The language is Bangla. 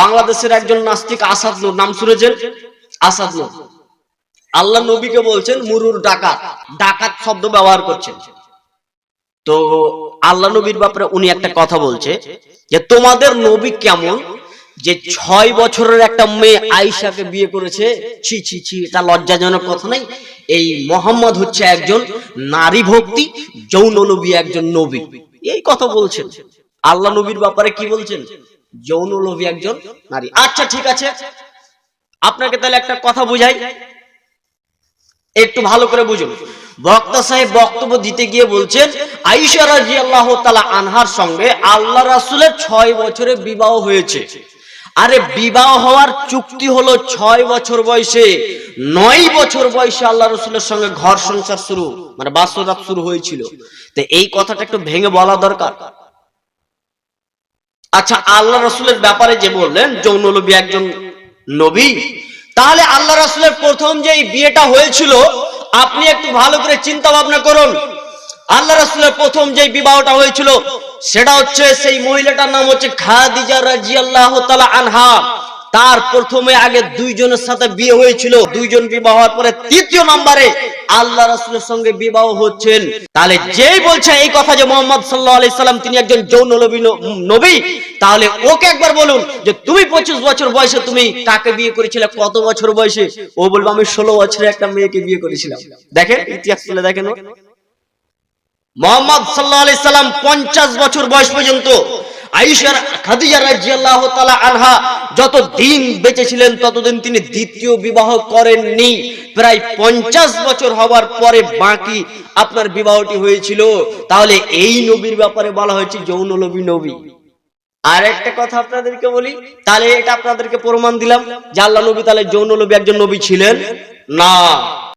বাংলাদেশের একজন নাস্তিক আসাদ নূর, নাম শুনেছেন? আসাদ নূর। আল্লাহ নবীকে বলছেন, মুরুর ডাকাত। ডাকাত শব্দ ব্যবহার করছেন। তো আল্লাহ নবীর ব্যাপারে উনি একটা কথা বলছে যে, তোমাদের নবী কেমন? যে ছয় বছরের একটা মেয়ে আয়েশাকে বিয়ে করেছে, ছি ছি ছি, এটা লজ্জাজনক কথা নাই। এই মোহাম্মদ হচ্ছে একজন নারী ভক্তি, যৌন নবী একজন নবী। এই কথা বলছেন। আল্লাহ নবীর ব্যাপারে কি বলছেন? যৌন নবী একজন নারী। আচ্ছা ঠিক আছে। আপনাকে তাহলে একটা কথা বুঝাই। একটু ভালো করে বুঝুন। বক্তা সাহেব বক্তব্য দিতে গিয়ে বলছেন আইসা রাজি আল্লাহ আনহার সঙ্গে আল্লাহ রাসুলের ছয় বছরে বিবাহ হয়েছে। আরে বিবাহ হওয়ার চুক্তি হলো ছয় বছর বয়সে। নয় বছর বয়সে আল্লাহ রসুলের সঙ্গে ঘর সংসার শুরু মানে বাসরাত শুরু হয়েছিল। তো এই কথাটা একটু ভেঙে বলা দরকার। আচ্ছা আল্লাহ রসুলের ব্যাপারে যে বললেন, যৌন নবী একজন নবী, তাহলে আল্লাহ রসুলের প্রথম যে বিয়েটা হয়েছিল, আপনি একটু ভালো করে চিন্তা ভাবনা করুন। আল্লাহ রসুলের প্রথম যে বিবাহটা হয়েছিল, সেটা হচ্ছে সেই মহিলাটার নাম হচ্ছে খাদিজা রাজি আল্লাহ আনহা। তার প্রথমে আগে দুইজনের সাথে বিয়ে হয়েছিল। দুইজন বিবাহ হওয়ার পরে তৃতীয় নম্বরে আল্লাহ রাসূলের সঙ্গে বিবাহ হচ্ছেন। তাহলে যেই বলছে এই কথা যে মোহাম্মদ সাল্লাল্লাহু আলাইহি সাল্লাম, তিনি একজন যৌন নবী নবী, তাহলে ওকে একবার বলুন যে তুমি পঁচিশ বছর বয়সে তুমি কাকে বিয়ে করেছিলে, কত বছর বয়সে? ও বলবে, আমি ষোলো বছরে একটা মেয়েকে বিয়ে করেছিলাম। দেখেন, ইতিহাস তুলে দেখেন মোহাম্মদ সাল্লাহ আলি সাল্লাম পঞ্চাশ বছর বয়স পর্যন্ত আইসার খাদিজা রাজিয়াল্লাহ আনহা যত দিন বেঁচে ছিলেন ততদিন তিনি দ্বিতীয় বিবাহ করেননি। প্রায় পঞ্চাশ বছর হওয়ার পরে বাকি আপনার বিবাহটি হয়েছিল। তাহলে এই নবীর ব্যাপারে বলা হয়েছে যৌন নবী। আর একটা কথা আপনাদেরকে বলি, তাহলে এটা আপনাদেরকে প্রমাণ দিলাম যে আল্লাহ নবী তাহলে যৌন নবী একজন নবী ছিলেন? না।